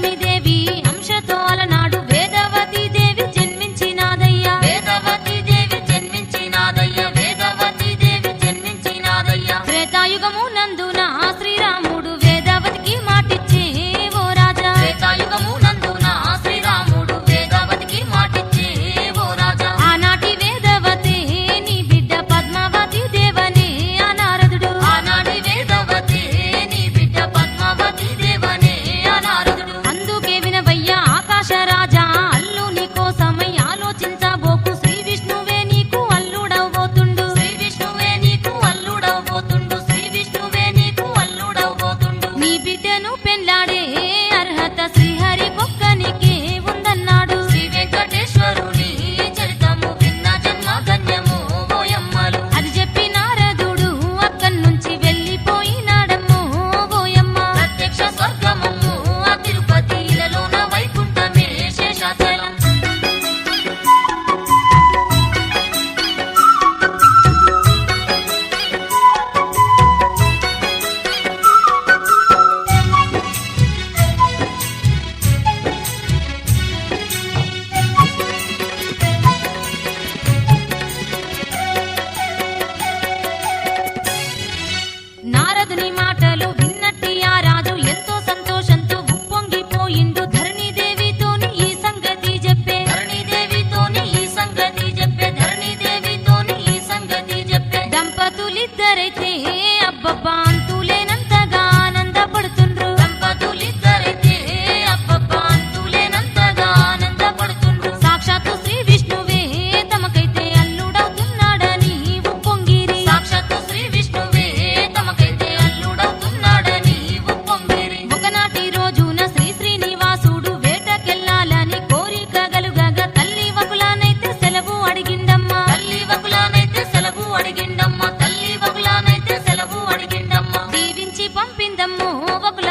లక్ష్మీదేవి అంశతో అలనాడు. వేదవతి దేవి జన్మించినాదయ్యా. వేదవతి దేవి జన్మించినాదయ్యా. వేదవతి దేవి జన్మించినాదయ్యా. త్రేతాయుగము నందునా दम्मो वकला